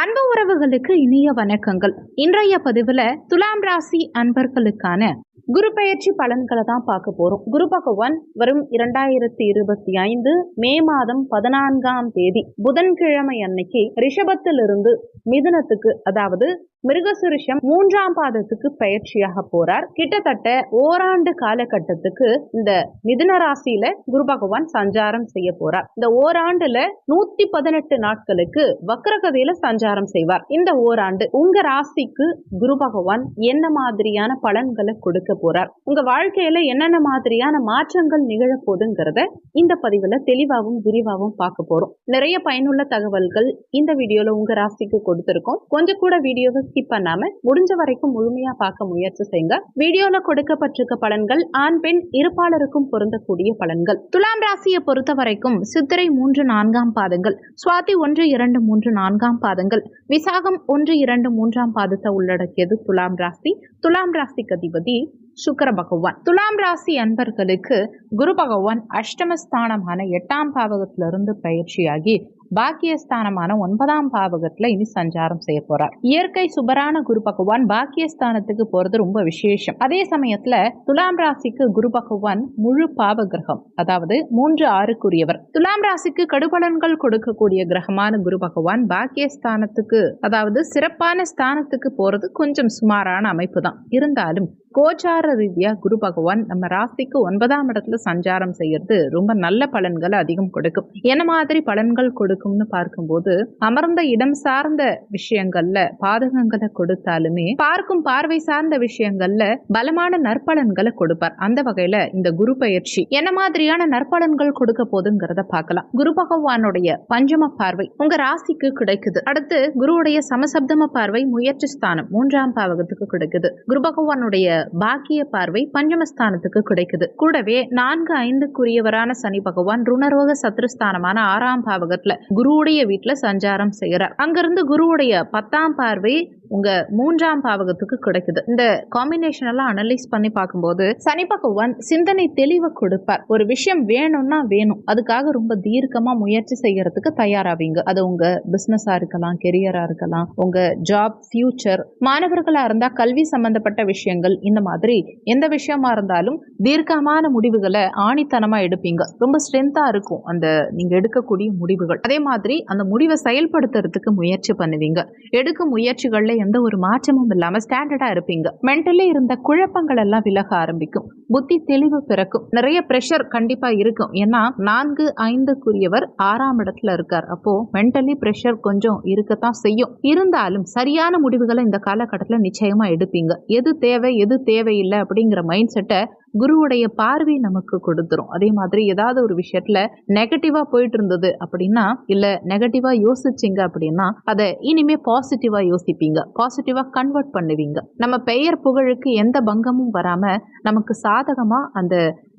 அன்பு உறவுகளுக்கு இனிய வணக்கங்கள். இன்றைய பதிவில் துலாம் ராசி அன்பர்களுக்கான குரு பெயர்ச்சி பலன்களை தான் பார்க்க போகிறோம் குரு பகவான் வரும் இரண்டாயிரத்தி இருபத்தி ஐந்து மே மாதம் பதினான்காம் தேதி புதன்கிழமை அன்னைக்கு ரிஷபத்திலிருந்து மிதுனத்துக்கு அதாவது மிருகசுரிஷம் மூன்றாம் பாதத்துக்கு பயிற்சியாக போறார். கிட்டத்தட்ட ஓராண்டு காலகட்டத்துக்கு இந்த மிதுன ராசியில குரு பகவான் சஞ்சாரம் செய்ய போறார். இந்த ஓராண்டுல நூத்தி பதினெட்டு நாட்களுக்கு வக்ரகதியில சஞ்சாரம் செய்வார். இந்த ஓராண்டு உங்க ராசிக்கு குரு பகவான் என்ன மாதிரியான பலன்களை கொடுக்க போறார். உங்க வாழ்க்கையில என்னென்ன மாதிரியான மாற்றங்கள் நிகழ போதுங்கிறத இந்த பதிவுல தெளிவாகவும் விரிவாகவும் பார்க்க போறோம். நிறைய பயனுள்ள தகவல்கள் இந்த வீடியோல உங்க ராசிக்கு கொடுத்திருக்கோம். கொஞ்சம் கூட வீடியோவை ஸ்கிப் பண்ணாம முடிஞ்ச வரைக்கும் முழுமையா பார்க்க முயற்சி செய்யுங்க. வீடியோல கொடுக்கப்பட்டிருக்க பலன்கள் ஆண் பெண் இருப்பாளருக்கும் பொருந்தக்கூடிய பலன்கள். துலாம் ராசியை பொறுத்த வரைக்கும் சித்திரை மூன்று நான்காம் பாதங்கள் சுவாதி ஒன்று இரண்டு மூன்று நான்காம் பாதங்கள் விசாகம் ஒன்று இரண்டு மூன்றாம் பாதத்தை உள்ளடக்கியது துலாம் ராசி. துலாம் ராசிக்கு அதிபதி சுக்கர பகவான். துலாம் ராசி அன்பர்களுக்கு குரு பகவான் அஷ்டமஸ்தானமான எட்டாம் பாவகத்திலிருந்து பயிற்சியாகி பாக்கியஸ்தானமான ஒன்பதாம் பாவகத்துல இனி சஞ்சாரம் செய்ய போறார். இயற்கை சுபரான குரு பகவான் பாக்கியஸ்தானத்துக்கு போறது ரொம்ப விசேஷம். அதே சமயத்துல துலாம் ராசிக்கு குரு பகவான் முழு பாவ கிரகம் அதாவது மூன்று ஆறுக்குரியவர். துலாம் ராசிக்கு கடுபலன்கள் கொடுக்கக்கூடிய கிரகமான குரு பகவான் பாக்கியஸ்தானத்துக்கு அதாவது சிறப்பான ஸ்தானத்துக்கு போறது கொஞ்சம் சுமாரான அமைப்பு தான் இருந்தாலும் கோச்சார ரீதியாக குரு பகவான் நம்ம ராசிக்கு ஒன்பதாம் இடத்துல சஞ்சாரம் செய்யறது ரொம்ப நல்ல பலன்களை அதிகம் கொடுக்கும். என்ன மாதிரி பலன்கள் கொடுக்கும்னு பார்க்கும்போது அமர்ந்த இடம் சார்ந்த விஷயங்கள்ல பாதகங்களை கொடுத்தாலுமே பார்க்கும் பார்வை சார்ந்த விஷயங்கள்ல பலமான நற்பலன்களை கொடுப்பார். அந்த வகையில இந்த குரு பயிற்சி என்ன மாதிரியான நற்பலன்கள் கொடுக்க போதுங்கிறத பார்க்கலாம். குரு பகவானுடைய பஞ்சம பார்வை உங்க ராசிக்கு கிடைக்குது. அடுத்து குருவுடைய சமசப்தம பார்வை முயற்சி ஸ்தானம் மூன்றாம் பாவகத்துக்கு கிடைக்குது. குரு பகவானுடைய பாக்கிய பார்வை பஞ்சமஸ்தானத்துக்கு கிடைக்குது. கூடவே நான்கு ஐந்துக்குரியவரான சனி பகவான் ருணரோக சத்ருஸ்தானமான ஆறாம் பாவகத்துல குருவுடைய வீட்டுல சஞ்சாரம் செய்யறார். அங்கிருந்து குருவுடைய பத்தாம் பார்வை உங்க மூன்றாம் பாவகத்துக்கு கிடைக்குது. இந்த காம்பினேஷன் எல்லாம் அனலைஸ் பண்ணி பார்க்கும்போது சனி பகவான் சிந்தனை தெளிவை கொடுப்பார். ஒரு விஷயம் வேணும்னா வேணும். அதுக்காக ரொம்ப தீர்க்கமா முயற்சி செய்யறதுக்கு தயாராவீங்க. அது உங்க பிசினஸா இருக்கலாம் கெரியரா இருக்கலாம் உங்க ஜாப் ஃபியூச்சர் மாணவர்களா இருந்தா கல்வி சம்பந்தப்பட்ட விஷயங்கள் இந்த மாதிரி எந்த விஷயமா இருந்தாலும் தீர்க்கமான முடிவுகளை ஆணித்தனமா எடுப்பீங்க. ரொம்ப ஸ்ட்ரென்த்தா இருக்கும் அந்த நீங்க எடுக்கக்கூடிய முடிவுகள். அதே மாதிரி அந்த முடிவை செயல்படுத்துறதுக்கு முயற்சி பண்ணுவீங்க. எடுக்கும் முயற்சிகள்ல எந்த ஒரு மாற்றமும் இல்லாம ஸ்டாண்டர்டா இருப்பீங்க. மென்டலி இருந்த குழப்பங்கள் எல்லாம் விலக ஆரம்பிக்கும். புத்தி தெளிவு பிறக்கும். நிறைய ப்ரெஷர் கண்டிப்பா இருக்கும். ஏன்னா நான்கு ஐந்துக்குரியவர் ஆறாம் இடத்துல இருக்கார். அப்போ மென்டலி ப்ரெஷர் கொஞ்சம் இருக்கத்தான் செய்யும். இருந்தாலும் சரியான முடிவுகளை இந்த காலகட்டத்தில் நிச்சயமா எடுப்பீங்க. எது தேவை எது தேவையில்லை அப்படிங்கிற மைண்ட் செட்டை குருவுடைய பார்வை நமக்கு கொடுத்துரும். அதே மாதிரி ஏதாவது ஒரு விஷயத்துல நெகட்டிவா போயிட்டு இருந்தது அப்படின்னா இல்ல நெகட்டிவா யோசிச்சிங்க அப்படின்னா அதை இனிமே பாசிட்டிவா யோசிப்பீங்க. பாசிட்டிவா கன்வெர்ட் பண்ணுவீங்க. நம்ம பெயர் புகழுக்கு எந்த பங்கமும் வராம நமக்கு சாதகமா அந்த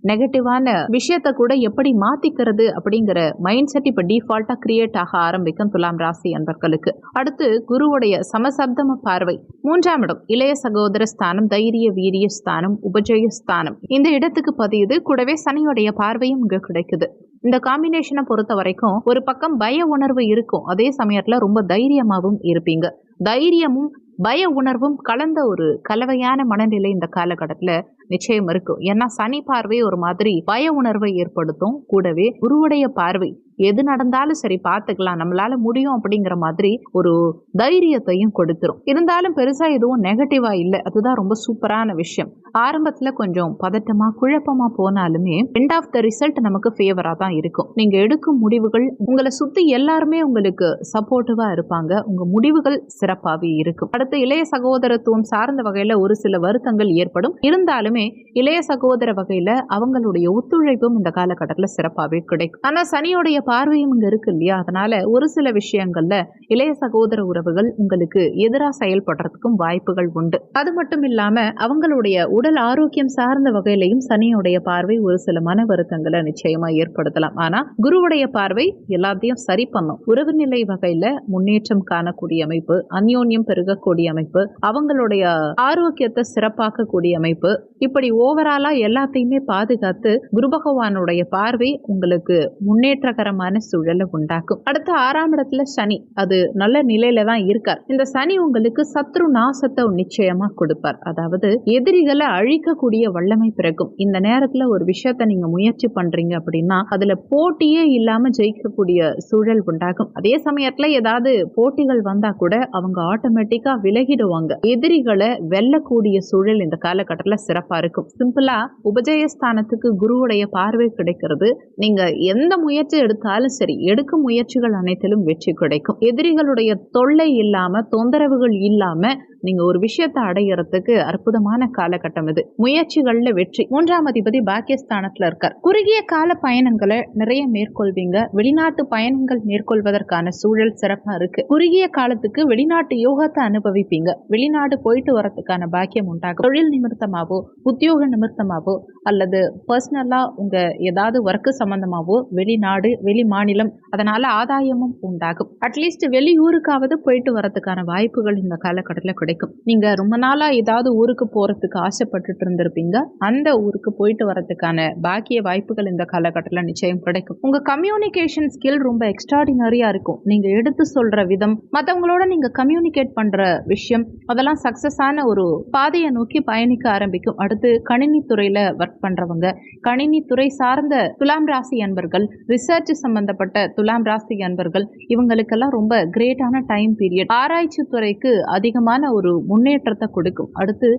நெகட்டிவான விஷயத்த கூட எப்படி மாத்திக்கிறது அப்படிங்கிற மைண்ட் செட் இப்ப டிஃபால்ட்டா கிரியேட் ஆக ஆரம்பிக்கும் துலாம் ராசி அன்பர்களுக்கு. அடுத்து குருவுடைய சமசப்தம பார்வை. மூன்றாம் இடம் இளைய சகோதர ஸ்தானம் தைரிய வீரிய ஸ்தானம் உபஜய ஸ்தானம். இந்த இடத்துக்கு பதியுது. கூடவே சனியுடைய பார்வையும் இங்கே கிடைக்குது. இந்த காம்பினேஷனை பொறுத்த வரைக்கும் ஒரு பக்கம் பய உணர்வு இருக்கும். அதே சமயத்துல ரொம்ப தைரியமாகவும் இருப்பீங்க. தைரியமும் பய உணர்வும் கலந்த ஒரு கலவையான மனநிலை இந்த காலகட்டத்தில் நிச்சயம் இருக்கும். ஏன்னா சனி பார்வை ஒரு மாதிரி பய உணர்வை ஏற்படுத்தும். கூடவே குருவுடைய பார்வை எது நடந்தாலும் சரி பார்த்துக்கலாம். நம்மளால முடியும் அப்படிங்கிற மாதிரி ஒரு தைரியத்தையும் கொடுத்துரும். இருந்தாலும் பெருசா எதுவும் நெகட்டிவா இல்லை. அதுதான் ரொம்ப சூப்பரான விஷயம். ஆரம்பத்துல கொஞ்சம் பதட்டமா குழப்பமா போனாலுமே எண்ட் ஆஃப் த ரிசல்ட் நமக்கு ஃபேவரா தான் இருக்கும். நீங்க எடுக்கும் முடிவுகள் உங்களை சுத்தி எல்லாருமே உங்களுக்கு சப்போர்ட்டிவா இருப்பாங்க. உங்க முடிவுகள் சிறப்பாகவே இருக்கும். அடுத்து இளைய சகோதரத்துவம் சார்ந்த வகையில ஒரு சில வருத்தங்கள் ஏற்படும். இருந்தாலுமே இளைய சகோதர வகையில அவங்களுடைய ஒத்துழைப்பும் இந்த காலகட்டத்தில் சிறப்பாகவே கிடைக்கும். ஆனா சனியோடைய பார்வையும் இங்க இருக்கு இல்லையா? அதனால ஒரு சில விஷயங்கள்ல இளைய சகோதர உறவுகள் உங்களுக்கு எதிராக செயல்படுறதுக்கும் வாய்ப்புகள் உண்டு. அது மட்டும் இல்லாம அவங்களுடைய உடல் ஆரோக்கியம் சார்ந்த வகையிலையும் சனியுடைய பார்வை ஒரு சில மன வருத்தங்களை நிச்சயமா ஏற்படுத்தலாம். ஆனா குருவுடைய பார்வை எல்லாத்தையும் சரி பண்ணும். உறவு நிலை வகையில முன்னேற்றம் காணக்கூடிய அமைப்பு அந்யோன்யம் பெருகக்கூடிய அமைப்பு அவங்களுடைய ஆரோக்கியத்தை சிறப்பாக்கக்கூடிய அமைப்பு இப்படி ஓவராலா எல்லாத்தையுமே பாதுகாத்து குரு பகவானுடைய பார்வை உங்களுக்கு முன்னேற்றகரம் மங்களகரமான சூழலை உண்டாக்கும். அடுத்து ஆறாம் இடத்துல சனி. அது நல்ல நிலையில தான் இருக்கார். இந்த சனி உங்களுக்கு சத்ரு நாசத்தை நிச்சயமா கொடுப்பார். அதாவது எதிரிகளை அழிக்கக்கூடிய வல்லமை பிறக்கும். இந்த நேரத்துல ஒரு விஷயத்த நீங்க முயற்சி பண்றீங்க அப்படின்னா அதுல போட்டியே இல்லாம ஜெயிக்கக்கூடிய சூழல் உண்டாகும். அதே சமயத்துல ஏதாவது போட்டிகள் வந்தா கூட அவங்க ஆட்டோமேட்டிக்கா விலகிடுவாங்க. எதிரிகளை வெல்லக்கூடிய சூழல் இந்த காலகட்டத்துல சிறப்பா இருக்கும். சிம்பிளா உபஜயஸ்தானத்துக்கு குருவுடைய பார்வை கிடைக்கிறது. நீங்க எந்த முயற்சி எடுத்து சரி எடுக்கும் முயற்சிகள் அனைத்திலும் வெற்றி கிடைக்கும். எதிரிகளுடைய தொல்லை இல்லாம தொந்தரவுகள் இல்லாம நீங்க ஒரு விஷயத்தை அடையறதுக்கு அற்புதமான காலகட்டம் இது. முயற்சிகள்ல வெற்றி. மூன்றாம் அதிபதி பாக்கியஸ்தானத்துல இருக்கார். குறுகிய கால பயணங்களை நிறைய மேற்கொள்வீங்க. வெளிநாட்டு பயணங்கள் மேற்கொள்வதற்கான சூழல் சிறப்பா இருக்கு. குறுகிய காலத்துக்கு வெளிநாட்டு யோகத்தை அனுபவிப்பீங்க. வெளிநாடு போயிட்டு வரதுக்கான பாக்கியம் உண்டாகும். தொழில் நிமித்தமாவோ உத்தியோக நிமித்தமாவோ அல்லது பர்சனலா உங்க ஏதாவது ஒர்க்கு சம்பந்தமாவோ வெளிநாடு வெளி மாநிலம் அதனால ஆதாயமும் உண்டாகும். அட்லீஸ்ட் வெளியூருக்காவது போயிட்டு வரதுக்கான வாய்ப்புகள் இந்த காலகட்டத்தில் கிடைக்கும். நீங்க ரொம்ப நாளா ஏதாவது ஊருக்கு போறதுக்கு ஆசைப்பட்டுட்டு இருந்திருப்பீங்க. அந்த ஊருக்கு போயிட்டு வரதுக்கான பாக்கிய வாய்ப்புகள் இந்த காலகட்டத்தில் நிச்சயம் கிடைக்கும். உங்க கம்யூனிகேஷன் ஸ்கில் ரொம்ப எக்ஸ்ட்ராடினரியா இருக்கும். நீங்க எடுத்து சொல்ற விதம் மற்றவங்களோட நீங்க கம்யூனிகேட் பண்ற விஷயம் அதெல்லாம் சக்சஸான ஒரு பாதையை நோக்கி பயணிக்க ஆரம்பிக்கும். அடுத்து கணினி துறையில ஒர்க் பண்றவங்க கணினி துறை சார்ந்த துலாம் ராசி அன்பர்கள் ரிசர்ச் சம்பந்தப்பட்ட துலாம் ராசி அன்பர்கள் இவங்களுக்கெல்லாம் ரொம்ப கிரேட்டான டைம் பீரியட் ஆராய்ச்சி துறைக்கு அதிகமான ஒரு முன்னேற்றத்தை கொடுக்கும். அடுத்து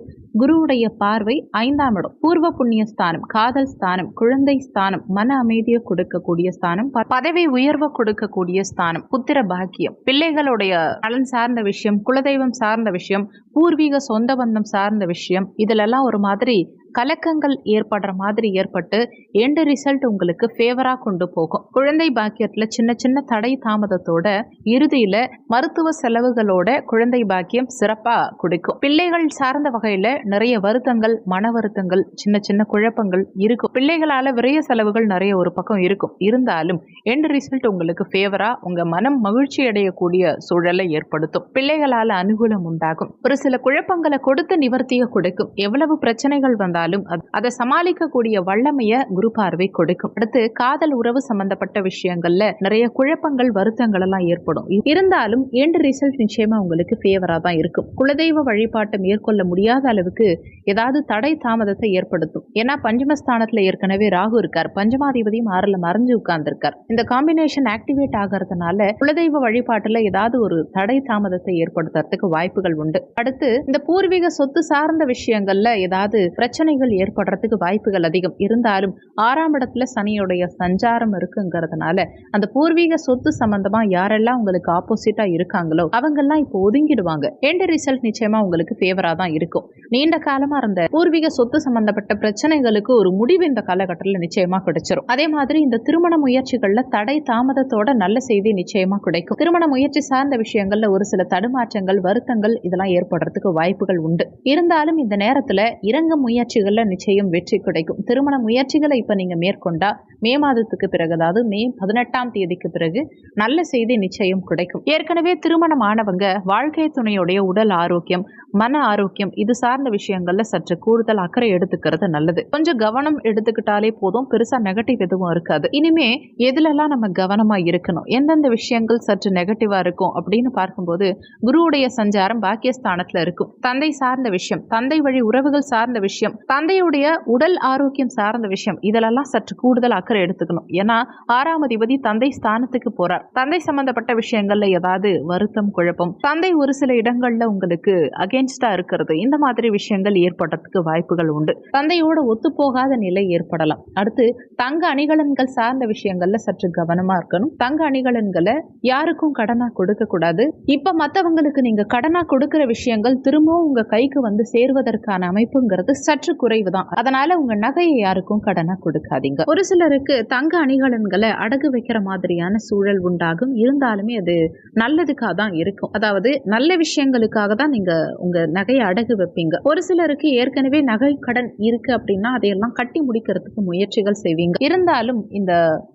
குருவுடைய பார்வை ஐந்தாம் இடம். பூர்வ புண்ணிய ஸ்தானம் காதல் ஸ்தானம் குழந்தை ஸ்தானம் மன அமைதியை கொடுக்கக்கூடிய ஸ்தானம் பதவி உயர்வை கொடுக்கக்கூடிய ஸ்தானம் புத்திர பாக்கியம். பிள்ளைகளுடைய நலன் சார்ந்த விஷயம் குலதெய்வம் சார்ந்த விஷயம் பூர்வீக சொந்த பந்தம் சார்ந்த விஷயம் இதுலெல்லாம் ஒரு மாதிரி கலக்கங்கள் ஏற்படுற மாதிரி ஏற்பட்டு எண்டு ரிசல்ட் உங்களுக்கு ஃபேவராக கொண்டு போகும். குழந்தை பாக்கியத்தில் சின்ன சின்ன தடை தாமதத்தோட இறுதியில் மருத்துவ செலவுகளோட குழந்தை பாக்கியம் சிறப்பாக குடிக்கும். பிள்ளைகள் சார்ந்த வகையில் நிறைய வருத்தங்கள் மன வருத்தங்கள் சின்ன சின்ன குழப்பங்கள் இருக்கும். பிள்ளைகளால் விரைய செலவுகள் நிறைய ஒரு பக்கம் இருக்கும். இருந்தாலும் எண்ட் ரிசல்ட் உங்களுக்கு ஃபேவராக உங்கள் மனம் மகிழ்ச்சி அடையக்கூடிய சூழலை ஏற்படுத்தும். பிள்ளைகளால் அனுகூலம் உண்டாகும். ஒரு சில குழப்பங்களை கொடுத்து நிவர்த்திய கொடுக்கும். எவ்வளவு பிரச்சனைகள் வந்தாலும் இருந்தாலும் அதை சமாளிக்கக்கூடிய வல்லமைய குரு பார்வை கொடுக்கும். அடுத்து காதல் உறவு சம்பந்தப்பட்ட விஷயங்கள்ல நிறைய குழப்பங்கள் வருத்தங்கள் எல்லாம் ஏற்படும். இருந்தாலும் எண்டு ரிசல்ட் நிச்சயமா உங்களுக்கு ஃபேவரா தான் இருக்கும். குலதெய்வ வழிபாட்டை மேற்கொள்ள முடியாத அளவுக்கு ஏதாவது தடை தாமதத்தை ஏற்படுத்தும். ஏன்னா பஞ்சமஸ்தானத்துல ஏற்கனவே ராகு இருக்கார். பஞ்சமாதிபதியும் ஆறுல மறைஞ்சு உட்கார்ந்துருக்கார். இந்த காம்பினேஷன் ஆக்டிவேட் ஆகிறதுனால குலதெய்வ வழிபாட்டுல ஏதாவது ஒரு தடை தாமதத்தை ஏற்படுத்துறதுக்கு வாய்ப்புகள் உண்டு. அடுத்து இந்த பூர்வீக சொத்து சார்ந்த விஷயங்கள்ல ஏதாவது பிரச்சனை பிரச்சனைகள் ஏற்படுறதுக்கு வாய்ப்புகள் அதிகம். இருந்தாலும் ஆறாம் இடத்துல சனியுடைய சஞ்சாரம் இருக்குங்கிறதுனால அந்த பூர்வீக சொத்து சம்பந்தமா யாரெல்லாம் உங்களுக்கு ஆப்போசிட்டா இருக்காங்களோ அவங்கெல்லாம் இப்போ ஒதுங்கிடுவாங்க. எண்ட் ரிசல்ட் நிச்சயமா உங்களுக்கு ஃபேவரா தான் இருக்கும். நீண்ட காலமா இருந்த பூர்வீக சொத்து சம்பந்தப்பட்ட பிரச்சனைகளுக்கு ஒரு முடிவு இந்த காலகட்டத்தில் நிச்சயமா கிடைச்சிரும். அதே மாதிரி இந்த திருமண முயற்சிகள்ல தடை தாமதத்தோட நல்ல செய்தி நிச்சயமா கிடைக்கும். திருமண முயற்சி சார்ந்த விஷயங்கள்ல ஒரு சில தடுமாற்றங்கள் வருத்தங்கள் இதெல்லாம் ஏற்படுறதுக்கு வாய்ப்புகள் உண்டு. இருந்தாலும் இந்த நேரத்துல இறங்க முயற்சி முயற்சிகளில் நிச்சயம் வெற்றி கிடைக்கும். திருமண முயற்சிகளை இப்போ நீங்க மேற்கொண்டா மே மாதத்துக்கு பிறகு அதாவது மே பதினெட்டாம் தேதிக்கு பிறகு நல்ல செய்தி நிச்சயம் கிடைக்கும். ஏற்கனவே திருமணம் ஆனவங்க வாழ்க்கை துணையுடைய உடல் ஆரோக்கியம் மன ஆரோக்கியம் இது சார்ந்த விஷயங்கள்ல சற்று கூடுதல் அக்கறை எடுத்துக்கிறது நல்லது. கொஞ்சம் கவனம் எடுத்துக்கிட்டாலே போதும் பெருசா நெகட்டிவ் எதுவும் இருக்காது. இனிமே எதுலெல்லாம் நம்ம கவனமா இருக்கணும்? எந்தெந்த விஷயங்கள் சற்று நெகட்டிவா இருக்கும் அப்படின்னு பார்க்கும்போது குருவுடைய சஞ்சாரம் பாக்கியஸ்தானத்துல இருக்கும். தந்தை சார்ந்த விஷயம் தந்தை வழி உறவுகள் சார்ந்த விஷயம் தந்தையுடைய உடல் ஆரோக்கியம் சார்ந்த விஷயம் இதிலெல்லாம் சற்று கூடுதல் அக்கறை எடுத்துக்கணும். ஏன்னா ஆறாம் அதிபதி தந்தை ஸ்தானத்துக்கு போறார். தந்தை சம்பந்தப்பட்ட விஷயங்கள்ல ஏதாவது வருத்தம் குழப்பம் தந்தை ஒரு சில இடங்கள்ல உங்களுக்கு அகேன்ஸ்டா இருக்கிறது. இந்த மாதிரி விஷயங்கள் ஏற்படுறதுக்கு வாய்ப்புகள் உண்டு. தந்தையோட ஒத்துப்போகாத நிலை ஏற்படலாம். அடுத்து தங்க அணிகலன்கள் சார்ந்த விஷயங்கள்ல சற்று கவனமா இருக்கணும். தங்க அணிகலன்களை யாருக்கும் கடனா கொடுக்க கூடாது. இப்ப மத்தவங்களுக்கு நீங்க கடனா கொடுக்கிற விஷயங்கள் திரும்பவும் உங்க கைக்கு வந்து சேர்வதற்கான அமைப்புங்கிறது சற்று குறைவுதான் அதனால உங்க நகையை யாருக்கும் கடனா கொடுக்காதீங்க. ஒரு சிலருக்கு தங்க அணிகலன்களை அடகு வைக்கிற மாதிரியான சூழல் உண்டாகும். இருந்தாலுமே அது நல்லதுக்காக தான் இருக்கும். அதாவது நல்ல விஷயங்களுக்காக தான் நீங்க உங்க நகையை அடகு வைப்பீங்க. ஒரு சிலருக்கு ஏற்கனவே நகை கடன் இருக்கு அப்படின்னா அதையெல்லாம் கட்டி முடிக்கிறதுக்கு முயற்சிகள் செய்வீங்க. இருந்தாலும் இந்த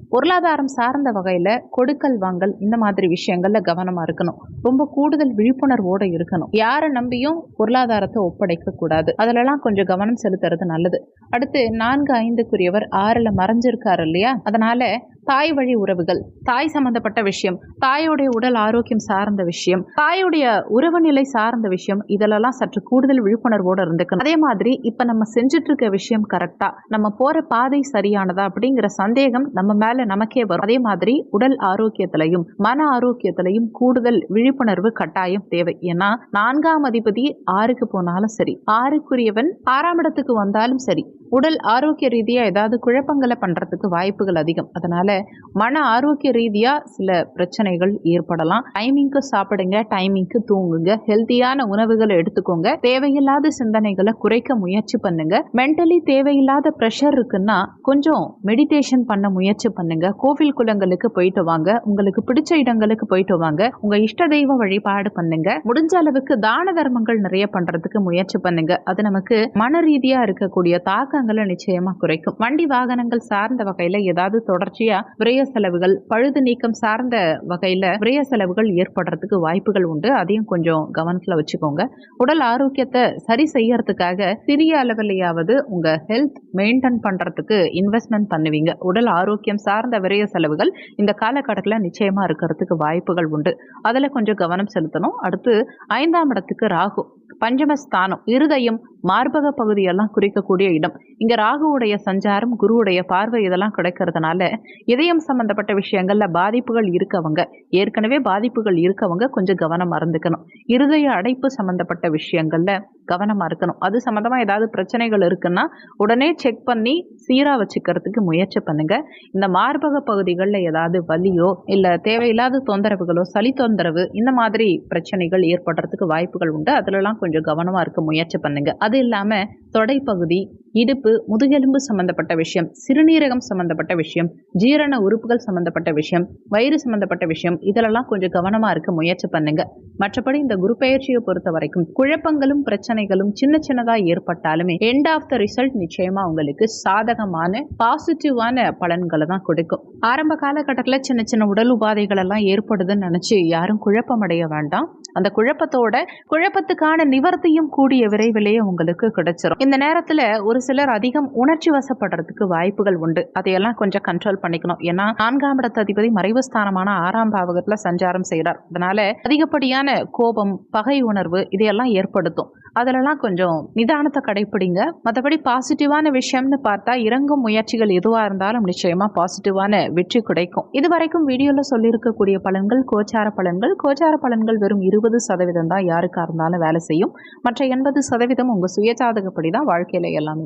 பொருளாதாரம் சார்ந்த வகையில கொடுக்கல் வாங்கல் இந்த மாதிரி விஷயங்கள்ல கவனமா இருக்கணும். ரொம்ப கூடுதல் விழிப்புணர்வோட இருக்கணும். யாரை நம்பியும் பொருளாதாரத்தை ஒப்படைக்க கூடாது. அதுலலாம் கொஞ்சம் கவனம் செலுத்துறது நல்லது. அடுத்து நான்கு ஐந்துக்குரியவர் ஆறுல மறைஞ்சிருக்காரு இல்லையா? அதனால தாய் வழி உறவுகள் தாய் சம்பந்தப்பட்ட விஷயம் தாயோடைய உடல் ஆரோக்கியம் சார்ந்த விஷயம் தாயோடைய உறவு நிலை சார்ந்த விஷயம் இதிலெல்லாம் சற்று கூடுதல் விழிப்புணர்வோடு இருந்துக்கணும். அதே மாதிரி இப்ப நம்ம செஞ்சுட்டு இருக்க விஷயம் கரெக்டா நம்ம போற பாதை சரியானதா அப்படிங்கிற சந்தேகம் நம்ம மேல நமக்கே வரும். அதே மாதிரி உடல் ஆரோக்கியத்திலையும் மன ஆரோக்கியத்திலையும் கூடுதல் விழிப்புணர்வு கட்டாயம் தேவை. ஏன்னா நான்காம் அதிபதி ஆறுக்கு போனாலும் சரி ஆறுக்குரியவன் ஆறாம் இடத்துக்கு வந்தாலும் சரி உடல் ஆரோக்கிய ரீதியாக ஏதாவது குழப்பங்களை பண்ணுறதுக்கு வாய்ப்புகள் அதிகம். அதனால மன ஆரோக்கிய ரீதியாக சில பிரச்சனைகள் ஏற்படலாம். டைமிங்க்கு சாப்பிடுங்க டைமிங்க்கு தூங்குங்க ஹெல்த்தியான உணவுகளை எடுத்துக்கோங்க. தேவையில்லாத சிந்தனைகளை குறைக்க முயற்சி பண்ணுங்க. மென்டலி தேவையில்லாத ப்ரெஷர் இருக்குன்னா கொஞ்சம் மெடிடேஷன் பண்ண முயற்சி பண்ணுங்க. கோவில் குளங்களுக்கு போயிட்டு வாங்க. உங்களுக்கு பிடிச்ச இடங்களுக்கு போயிட்டு வாங்க. உங்க இஷ்ட தெய்வ வழிபாடு பண்ணுங்க. முடிஞ்ச அளவுக்கு தான தர்மங்கள் நிறைய பண்றதுக்கு முயற்சி பண்ணுங்க. அது நமக்கு மன ரீதியா இருக்கக்கூடிய தாக்க தாக்கங்களை நிச்சயமா குறைக்கும். வண்டி வாகனங்கள் சார்ந்த வகையில ஏதாவது தொடர்ச்சியா விரய செலவுகள் பழுது நீக்கம் சார்ந்த வகையில விரய செலவுகள் ஏற்படுறதுக்கு வாய்ப்புகள் உண்டு. அதையும் கொஞ்சம் கவனத்துல வச்சுக்கோங்க. உடல் ஆரோக்கியத்தை சரி செய்யறதுக்காக சிறிய அளவிலையாவது உங்க ஹெல்த் மெயின்டைன் பண்றதுக்கு இன்வெஸ்ட்மெண்ட் பண்ணுவீங்க. உடல் ஆரோக்கியம் சார்ந்த விரய செலவுகள் இந்த காலகட்டத்தில் நிச்சயமா இருக்கிறதுக்கு வாய்ப்புகள் உண்டு. அதில் கொஞ்சம் கவனம் செலுத்தணும். அடுத்து ஐந்தாம் இடத்துக்கு ராகு. பஞ்சமஸ்தானம். இருதயம் மார்பக பகுதியெல்லாம் குறிக்கக்கூடிய இடம். இங்க ராகுவுடைய சஞ்சாரம் குருவுடைய பார்வை இதெல்லாம் கிடைக்கிறதுனால இதயம் சம்பந்தப்பட்ட விஷயங்கள்ல பாதிப்புகள் இருக்கவங்க ஏற்கனவே பாதிப்புகள் இருக்கவங்க கொஞ்சம் கவனமா இருந்துக்கணும். இருதய அடைப்பு சம்பந்தப்பட்ட விஷயங்கள்ல கவனமா இருக்கணும். அது சம்பந்தமா ஏதாவது பிரச்சனைகள் இருக்குன்னா உடனே செக் பண்ணி சீரா வச்சுக்கிறதுக்கு முயற்சி பண்ணுங்க. இந்த மார்பக பகுதிகளில் ஏதாவது வலியோ இல்ல தேவையில்லாத தொந்தரவுகளோ சளி தொந்தரவு இந்த மாதிரி பிரச்சனைகள் ஏற்படுறதுக்கு வாய்ப்புகள் உண்டு. அதுலலாம் கொஞ்சம் கவனமா இருக்க முயற்சி பண்ணுங்க. அது இல்லாம தொடைப்பகுதி இடுப்பு முதுகெலும்பு சம்பந்தப்பட்ட விஷயம் சிறுநீரகம் சம்பந்தப்பட்ட விஷயம் ஜீரண உறுப்புகள் சம்பந்தப்பட்ட விஷயம் வயிறு சம்பந்தப்பட்ட விஷயம் இதிலெல்லாம் கொஞ்சம் கவனமா இருக்க முயற்சி பண்ணுங்க. மற்றபடி இந்த குரு பெயர்ச்சியை பொறுத்த வரைக்கும் குழப்பங்களும் பிரச்சனைகளும் சின்ன சின்னதா ஏற்பட்டாலுமே எண்ட் ஆஃப் த ரிசல்ட் நிச்சயமா உங்களுக்கு சாதகமான பாசிட்டிவான பலன்களை தான் கொடுக்கும். ஆரம்ப காலகட்டத்தில் சின்ன சின்ன உடல் உபாதைகள் எல்லாம் ஏற்படுதுன்னு நினைச்சு யாரும் குழப்பமடைய வேண்டாம். அந்த குழப்பத்தோட குழப்பத்துக்கான நிவர்த்தியும் கூடிய விரைவிலேயே உங்களுக்கு கிடைச்சிரும். இந்த நேரத்துல ஒரு சிலர் அதிகம் உணர்ச்சி வசப்படுறதுக்கு வாய்ப்புகள் உண்டு. அதையெல்லாம் கொஞ்சம் கண்ட்ரோல் பண்ணிக்கணும். ஏன்னா நான்காம் இடத்து அதிபதி மறைவு ஸ்தானமான ஆறாம் பாவகத்துல சஞ்சாரம் செய்கிறார் அதனால அதிகப்படியான கோபம் பகை உணர்வு இதையெல்லாம் ஏற்படுத்தும். அதிலெல்லாம் கொஞ்சம் நிதானத்தை கடைப்பிடிங்க. மற்றபடி பாசிட்டிவான விஷயம்னு பார்த்தா இறங்கும் முயற்சிகள் எதுவாக இருந்தாலும் நிச்சயமாக பாசிட்டிவான வெற்றி கிடைக்கும். இது வரைக்கும் வீடியோவில் சொல்லியிருக்கக்கூடிய பலன்கள் கோச்சார பலன்கள். கோச்சார பலன்கள் வெறும் இருபது சதவீதம் தான் யாருக்காக இருந்தாலும் வேலை செய்யும். மற்ற எண்பது சதவீதம் உங்கள் சுயஜாதகப்படி தான் வாழ்க்கையில் எல்லாமே